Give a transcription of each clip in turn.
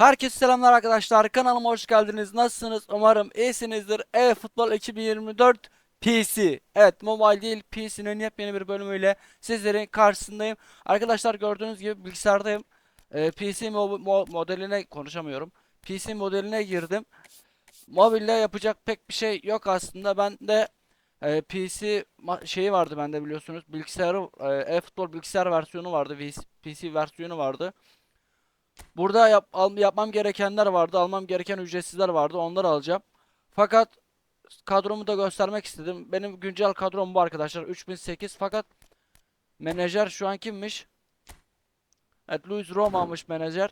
Herkese selamlar arkadaşlar. Kanalıma hoş geldiniz. Nasılsınız? Umarım iyisinizdir. E Futbol 2024 PC. Evet, mobile değil PC'nin yepyeni bir bölümüyle sizlerin karşısındayım. Arkadaşlar gördüğünüz gibi bilgisayardayım. Ee, PC mo- mo- modeline konuşamıyorum. PC modeline girdim. Mobilde yapacak pek bir şey yok aslında. Ben de e, PC şeyi vardı bende biliyorsunuz. Bilgisayarı e, e-futbol bilgisayar versiyonu vardı. PC versiyonu vardı. Burada yap, al- yapmam gerekenler vardı. Almam gereken ücretsizler vardı. Onları alacağım. Fakat kadromu da göstermek istedim. Benim güncel kadrom bu arkadaşlar. 3008 fakat menajer şu an kimmiş? Evet Luis Roma'mış menajer.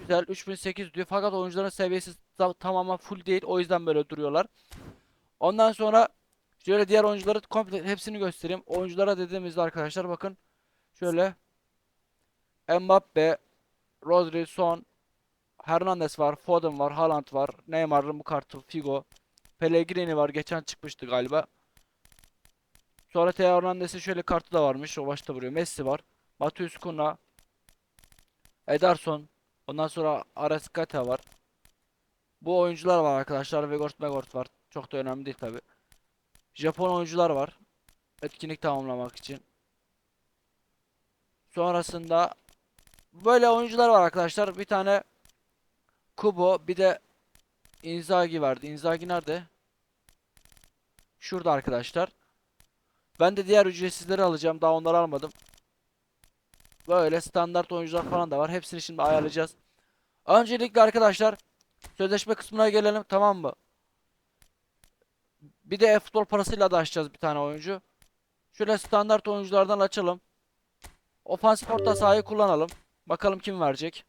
Güzel 3008 diyor. Fakat oyuncuların seviyesi ta- tamamen full değil. O yüzden böyle duruyorlar. Ondan sonra şöyle diğer oyuncuları komple hepsini göstereyim. Oyunculara dediğimizde arkadaşlar bakın. Şöyle Mbappe, Rodri, Son, Hernandez var, Foden var, Haaland var, Neymar'ın bu kartı, Figo, Pellegrini var, geçen çıkmıştı galiba. Sonra Theo Hernandez'in şöyle kartı da varmış, o başta vuruyor. Messi var, Matheus Cunha, Ederson, ondan sonra Arrascaeta var. Bu oyuncular var arkadaşlar, Vegort Megort var. Çok da önemli değil tabi. Japon oyuncular var. Etkinlik tamamlamak için. Sonrasında Böyle oyuncular var arkadaşlar. Bir tane Kubo, bir de Inzaghi vardı. Inzaghi nerede? Şurada arkadaşlar. Ben de diğer ücretsizleri alacağım. Daha onları almadım. Böyle standart oyuncular falan da var. Hepsini şimdi ayarlayacağız. Öncelikle arkadaşlar sözleşme kısmına gelelim tamam mı? Bir de e-futbol parasıyla da açacağız bir tane oyuncu. Şöyle standart oyunculardan açalım. Ofansif orta sahayı kullanalım. Bakalım kim verecek.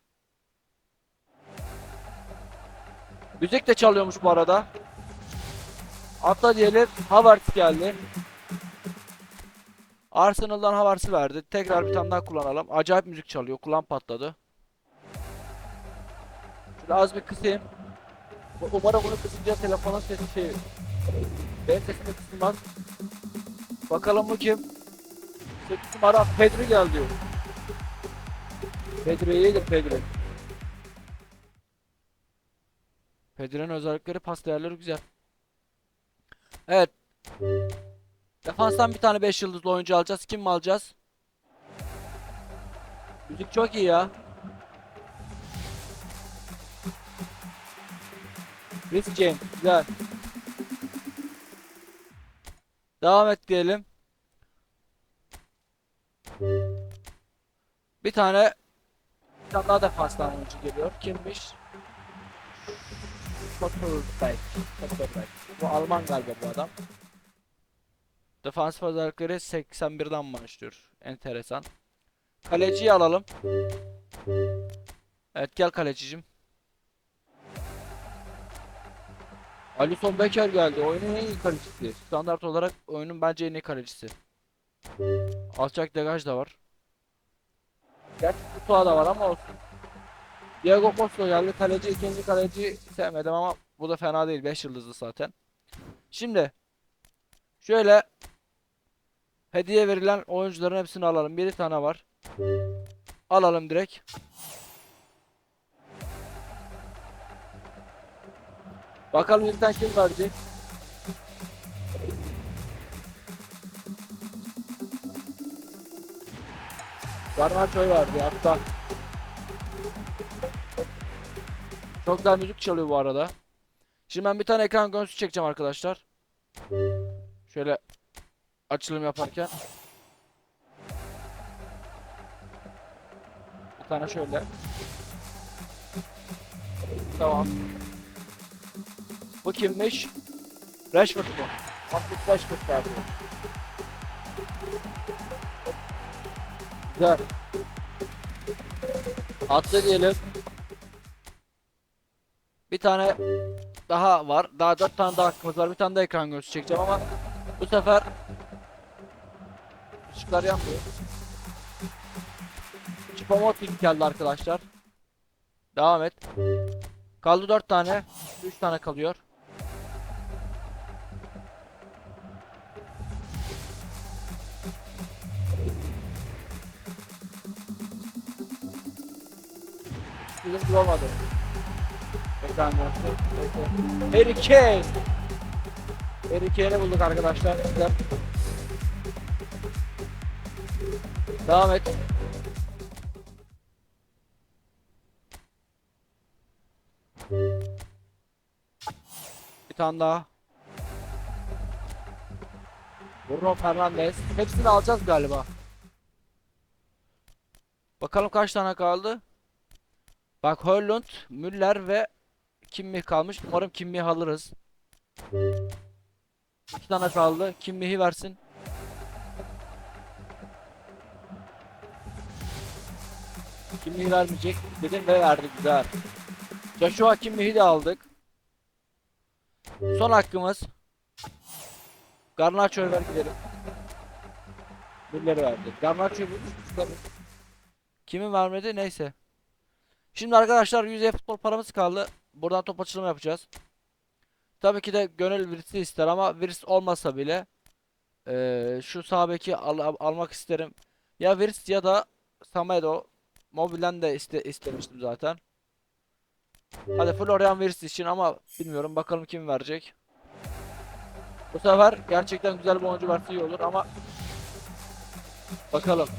Müzik de çalıyormuş bu arada. Atla diyelim. Havertz geldi. Arsenal'dan Havertz'i verdi. Tekrar bir tane daha kullanalım. Acayip müzik çalıyor. Kulağım patladı. Şöyle az bir kısayım. Umarım bunu kısınca telefonun sesi şey... Benim sesimi kısılmaz. Bakalım bu kim? 8 numara Pedri geldi diyor. Pedro iyidir Pedro. Pedro'nun özellikleri pas değerleri güzel. Evet. Defanstan bir tane 5 yıldızlı oyuncu alacağız. Kim mi alacağız? Müzik çok iyi ya. Chris James güzel. Devam et diyelim. Bir tane bir tane daha defanstan oyuncu geliyor. Kimmiş? Schotterbeck. Schotterbeck. Bu Alman galiba bu adam. Defansif özellikleri 81'den başlıyor. Enteresan. Kaleciyi alalım. Evet gel kalecicim. Alisson Becker geldi. Oyunun en iyi kalecisi. Standart olarak oyunun bence en iyi kalecisi. Alçak degaj da var. Gerçi Kutuğa da var ama olsun. Diego Costa geldi. Kaleci ikinci kaleci sevmedim ama bu da fena değil. 5 yıldızlı zaten. Şimdi şöyle hediye verilen oyuncuların hepsini alalım. Bir tane var. Alalım direkt. Bakalım ilkten kim verecek? Garnacho'yu verdi hatta. Çok güzel müzik çalıyor bu arada. Şimdi ben bir tane ekran görüntüsü çekeceğim arkadaşlar. Şöyle açılım yaparken. Bir tane şöyle. Tamam. Bu kimmiş? Rashford bu. Hafif Rashford verdi. Güzel. Atla diyelim. Bir tane daha var. Daha dört tane daha hakkımız var. Bir tane daha ekran görüntüsü çekeceğim ama bu sefer ışıklar yanmıyor. Chipomoting geldi arkadaşlar. Devam et. Kaldı dört tane. Üç tane kalıyor. Bizim bulamadım. Ekran Harry Kane. Harry Kane'i bulduk arkadaşlar. Güzel. Devam et. Bir tane daha. Bruno Fernandes. Hepsini alacağız galiba. Bakalım kaç tane kaldı. Bak Haaland, Müller ve Kimmih kalmış. Umarım Kimmih alırız. İki tane kaldı. Kimmih'i versin. Kimmih'i vermeyecek. Dedim ve verdi güzel. Joshua Kimmih'i de aldık. Son hakkımız. Garnacho'yu ver gidelim. Müller'i verdi. Garnacho'yu çıkarız. Kimi vermedi neyse. Şimdi arkadaşlar 100 futbol paramız kaldı. Buradan top açılımı yapacağız. Tabii ki de gönül virisi ister ama viris olmasa bile eee, şu sağ al- al- almak isterim. Ya viris ya da Samedo. Mobilden de iste istemiştim zaten. Hadi Florian Wirtz için ama bilmiyorum bakalım kim verecek. Bu sefer gerçekten güzel bir oyuncu verse iyi olur ama bakalım.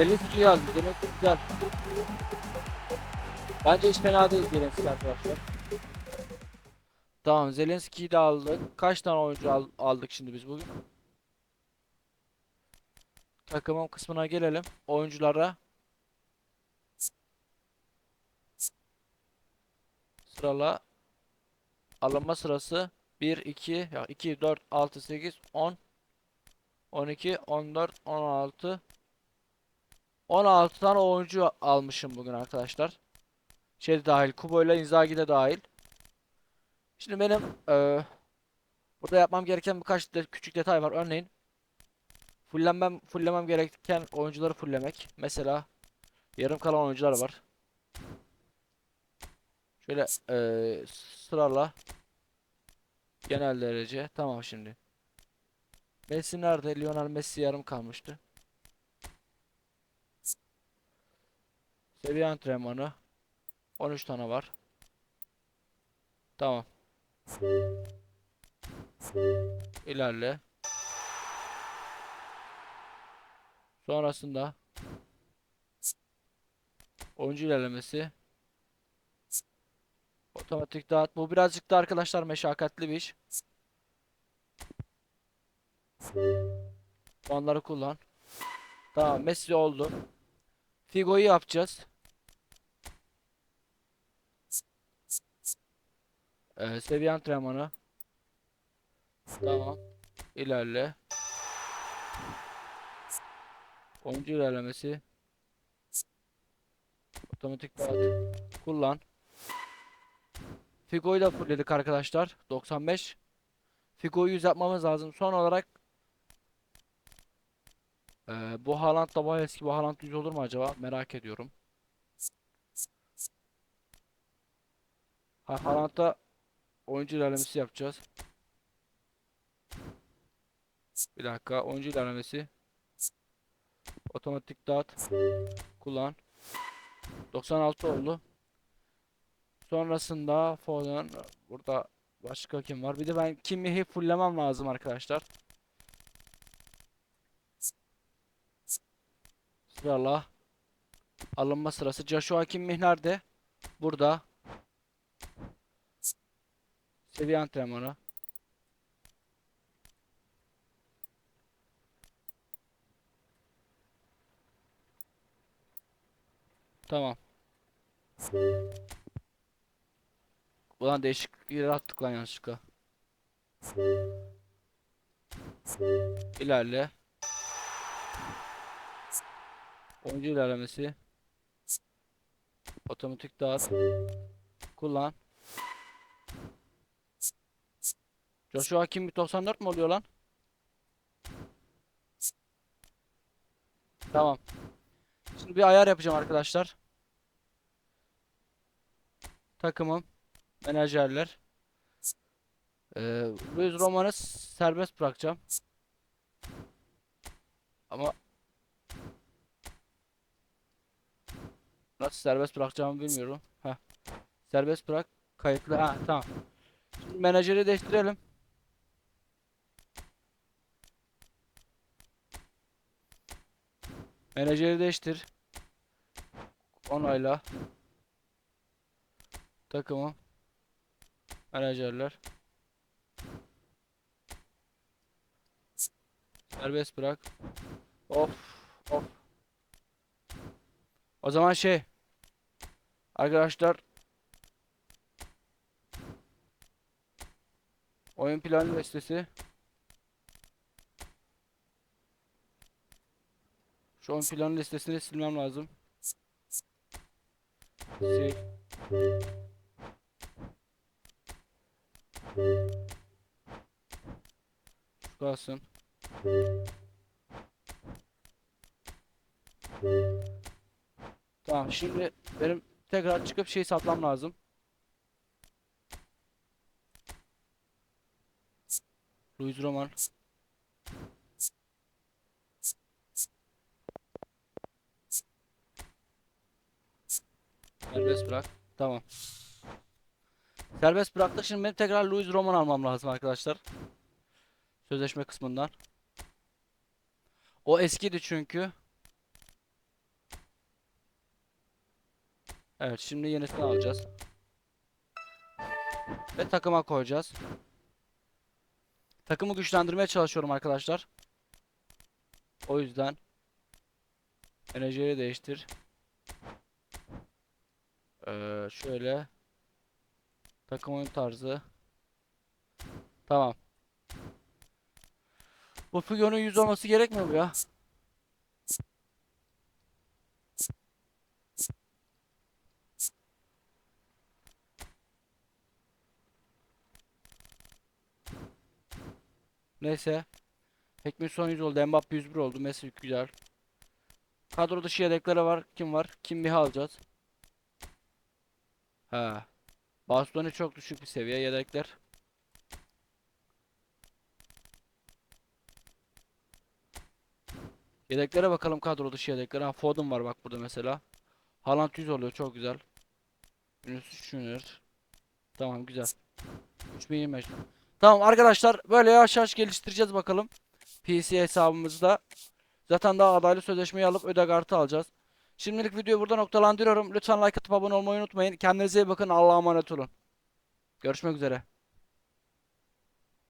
Zelenski yazdı. Zelenski güzel. Bence hiç fena değil Zelenski arkadaşlar. Tamam Zelenski'yi de aldık. Kaç tane oyuncu al- aldık şimdi biz bugün? Takımım kısmına gelelim. Oyunculara. Sırala. Alınma sırası 1, 2, ya 2, 4, 6, 8, 10, 12, 14, 16. 16 tane oyuncu almışım bugün arkadaşlar. Şey dahil, Kubo ile Inzaghi de dahil. Şimdi benim eee, burada yapmam gereken birkaç de küçük detay var. Örneğin fullenmem fullemem gereken oyuncuları fullemek. Mesela yarım kalan oyuncular var. Şöyle eee sırala genel derece. Tamam şimdi. Messi nerede? Lionel Messi yarım kalmıştı. Seviye antrenmanı 13 tane var. Tamam. İlerle. Sonrasında oyuncu ilerlemesi. Otomatik dağıt. Bu birazcık da arkadaşlar meşakkatli bir iş. Puanları kullan. Tamam Messi oldu. Figo'yu yapacağız. Ee, seviye antrenmanı. Tamam. İlerle. Oyuncu ilerlemesi. Otomatik dağıt. Kullan. Figo'yu da fullledik arkadaşlar. 95. Figo'yu 100 yapmamız lazım. Son olarak ee, bu Haaland da bayağı eski bu Haaland 100 olur mu acaba? Merak ediyorum. Ha, Haaland'da oyuncu ilerlemesi yapacağız. Bir dakika. Oyuncu ilerlemesi. Otomatik dağıt. Kullan. 96 oldu. Sonrasında Foden. Burada başka kim var? Bir de ben Kimmih'i fulllemem lazım arkadaşlar. Sırala. Alınma sırası. Joshua Kimmih nerede? Burada. Seviye antrenmanı. Tamam. Ulan değişik yere attık lan yanlışlıkla. İlerle. Oyuncu ilerlemesi. Otomatik dağıt. Kullan. Joshua Kimmich 94 mu oluyor lan? Tamam. Şimdi bir ayar yapacağım arkadaşlar. Takımım. Menajerler. Ee, Luis Roman'ı serbest bırakacağım. Ama Nasıl serbest bırakacağımı bilmiyorum. Heh. Serbest bırak. Kayıtlı. Ha tamam. Şimdi menajeri değiştirelim. Menajeri değiştir. Onayla. Takımı. Menajerler. Serbest bırak. Of. Of. O zaman şey. Arkadaşlar. Oyun planı listesi. Şu oyun planı listesini silmem lazım. Sil. Şu kalsın. Tamam şimdi benim tekrar çıkıp şey satmam lazım. Luis Roman. Serbest bırak. Tamam. Serbest bıraktık. Şimdi benim tekrar Luis Roman almam lazım arkadaşlar. Sözleşme kısmından. O eskidi çünkü. Evet şimdi yenisini alacağız. Ve takıma koyacağız. Takımı güçlendirmeye çalışıyorum arkadaşlar. O yüzden enerjiyi değiştir. Ee, şöyle takım oyun tarzı. Tamam. Bu figürün 100 olması gerekmiyor mu ya? Neyse. Hekmin son 100 oldu. Mbappe 101 oldu. Messi güzel. Kadro dışı yedekleri var. Kim var? Kim bir alacağız. Ha. Bastoni çok düşük bir seviye yedekler. Yedeklere bakalım kadro dışı yedeklere. Ha, Foden var bak burada mesela. Haaland 100 oluyor çok güzel. Vinicius Junior. Tamam güzel. 3025. Tamam arkadaşlar böyle yavaş yavaş geliştireceğiz bakalım. PC hesabımızda. Zaten daha adaylı sözleşmeyi alıp ödek artı alacağız. Şimdilik videoyu burada noktalandırıyorum. Lütfen like atıp abone olmayı unutmayın. Kendinize iyi bakın. Allah'a emanet olun. Görüşmek üzere.